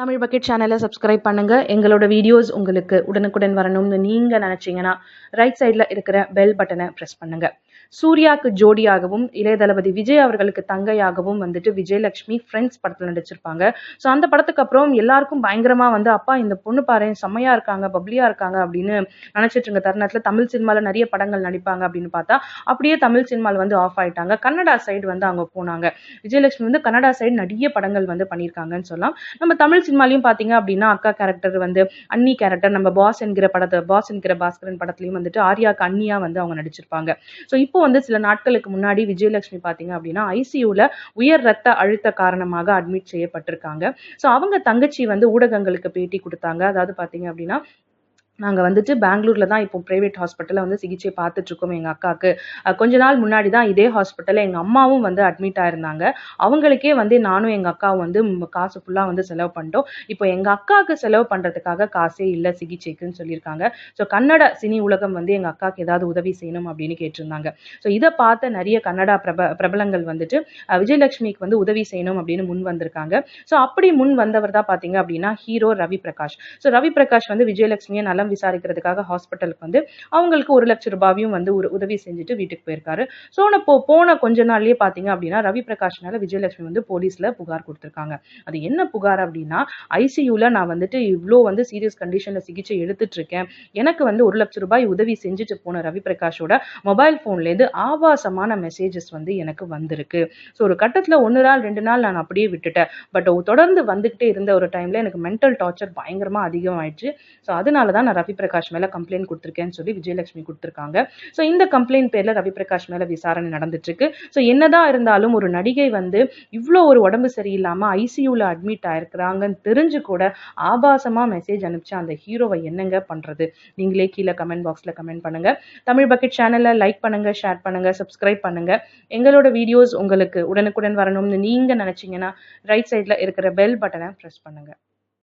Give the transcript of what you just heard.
Tamil bucket சேனலை subscribe பண்ணுங்க. எங்களோட வீடியோஸ் உங்களுக்கு உடனுக்குடன் வரணும்னு நீங்க நினைச்சீங்கன்னா ரைட் சைடில் இருக்கிற பெல் பட்டனை ப்ரெஸ் பண்ணுங்க. சூர்யாவுக்கு ஜோடியாகவும் இளைய தளபதி விஜய் அவர்களுக்கு தங்கையாகவும் வந்துட்டு விஜயலட்சுமி ஃப்ரெண்ட்ஸ் படத்தில் நடிச்சிருப்பாங்க. ஸோ அந்த படத்துக்கு அப்புறம் எல்லாருக்கும் பயங்கரமாக வந்து அப்பா இந்த பொண்ணு பாரு செம்மையாக இருக்காங்க பப்ளியாக இருக்காங்க அப்படின்னு நினச்சிட்டு இருக்க தருணத்தில் தமிழ் சினிமாவில் நிறைய படங்கள் நடிப்பாங்க அப்படின்னு பார்த்தா அப்படியே தமிழ் சினிமாவில் வந்து ஆஃப் ஆயிட்டாங்க. கன்னடா சைடு வந்து அவங்க போனாங்க. விஜயலட்சுமி வந்து கன்னடா சைடு நிறைய படங்கள் வந்து பண்ணியிருக்காங்கன்னு சொல்லலாம். நம்ம தமிழ் சினிமாலையும் பார்த்தீங்க அப்படின்னா அக்கா கேரக்டர் வந்து அன்னி கேரக்டர் நம்ம பாஸ் என்கிற படத்தை பாஸ் என்கிற பாஸ்கரன் படத்துலையும் வந்துட்டு ஆர்யாக்கு அன்னியா வந்து அவங்க நடிச்சிருப்பாங்க. ஸோ இப்போ வந்து சில நாட்களுக்கு முன்னாடி விஜயலட்சுமி பார்த்தீங்க அப்படின்னா ஐசியூவில் உயர் ரத்த அழுத்த காரணமாக அட்மிட் செய்யப்பட்டிருக்காங்க. ஸோ அவங்க தங்கச்சி வந்து ஊடகங்களுக்கு பேட்டி கொடுத்தாங்க. அதாவது பார்த்தீங்க அப்படின்னா நாங்கள் வந்துட்டு பெங்களூரில் தான் இப்போ ப்ரைவேட் ஹாஸ்பிட்டலில் வந்து சிகிச்சை பார்த்துட்ருக்கோம் எங்கள் அக்காவுக்கு கொஞ்ச நாள் முன்னாடி தான் இதே ஹாஸ்பிட்டலில் எங்கள் அம்மாவும் வந்து அட்மிட் ஆயிருந்தாங்க. அவங்களுக்கே வந்து நானும் எங்கள் அக்காவும் வந்து காசு ஃபுல்லாக வந்து செலவு பண்ணிட்டோம். இப்போ எங்கள் அக்காவுக்கு செலவு பண்ணுறதுக்காக காசே இல்லை சிகிச்சைக்குன்னு சொல்லியிருக்காங்க. ஸோ கன்னட சினி உலகம் வந்து எங்கள் அக்காவுக்கு ஏதாவது உதவி செய்யணும் அப்படின்னு கேட்டிருந்தாங்க. ஸோ இதை பார்த்த நிறைய கன்னடா பிரப பிரபலங்கள் வந்துட்டு விஜயலட்சுமிக்கு வந்து உதவி செய்யணும் அப்படின்னு முன் வந்திருக்காங்க. ஸோ அப்படி முன் வந்தவர் தான் பார்த்தீங்க அப்படின்னா ஹீரோ ரவி பிரகாஷ் ஸோ ரவி பிரகாஷ் வந்து விஜயலட்சுமியை நலம் விசாரிக்கிறதுக்காக ஹாஸ்பிட்டலுக்கு வந்து அவங்களுக்கு ஒரு லட்சம் ரூபாயும் வந்து ஒரு உதவி செஞ்சுட்டு வீட்டுக்கு போயிருக்காரு. ஸோ போ போன கொஞ்ச நாள்லயே பார்த்தீங்க அப்படின்னா ரவி பிரகாஷ்னால விஜயலட்சுமி வந்து போலீஸ்ல புகார் கொடுத்துருக்காங்க. அது என்ன புகார் அப்படின்னா ஐசியூல நான் வந்துட்டு இவ்வளோ வந்து சீரியஸ் கண்டிஷன்ல சிகிச்சை எடுத்துட்டு இருக்கேன் எனக்கு வந்து ஒரு லட்சம் ரூபாய் உதவி செஞ்சுட்டு போன ரவி பிரகாஷோட மொபைல் ஃபோன்லேருந்து ஆபாசமான மெசேஜஸ் வந்து எனக்கு வந்திருக்கு. ஸோ ஒரு கட்டத்தில் ஒன்று நாள் ரெண்டு நாள் நான் அப்படியே விட்டுட்டேன். பட் தொடர்ந்து வந்துகிட்டே இருந்த ஒரு டைம்ல எனக்கு மென்டல் டார்ச்சர் பயங்கரமாக அதிகமாயிடுச்சு. ஸோ அதனால தான் நான் ரவி பிரகாஷ் மேல கம்ப்ளைண்ட் கொடுத்துருக்கேன்னு சொல்லி விஜயலட்சுமி கொடுத்துருக்காங்க. ஸோ இந்த கம்ப்ளைண்ட் பேர்ல ரவி பிரகாஷ் மேல விசாரணை நடந்துட்டு இருக்கு ஸோ என்னதான் இருந்தாலும் ஒரு நடிகை வந்து இவ்வளோ ஒரு உடம்பு சரியில்லாம ஐசியூல அட்மிட் ஆயிருக்கிறாங்கன்னு தெரிஞ்சு கூட ஆபாசமா மெசேஜ் அனுப்பிச்சு அந்த ஹீரோவை என்னங்க பண்றது? நீங்களே கீழே கமெண்ட் பாக்ஸ்ல கமெண்ட் பண்ணுங்க. தமிழ் பக்கெட் சேனலை லைக் பண்ணுங்க ஷேர் பண்ணுங்க சப்ஸ்கிரைப் பண்ணுங்க. எங்களோட வீடியோஸ் உங்களுக்கு உடனுக்குடன் வரணும்னு நீங்க நினைச்சீங்கன்னா ரைட் சைட்ல இருக்கிற பெல் பட்டனை ப்ரெஸ் பண்ணுங்க.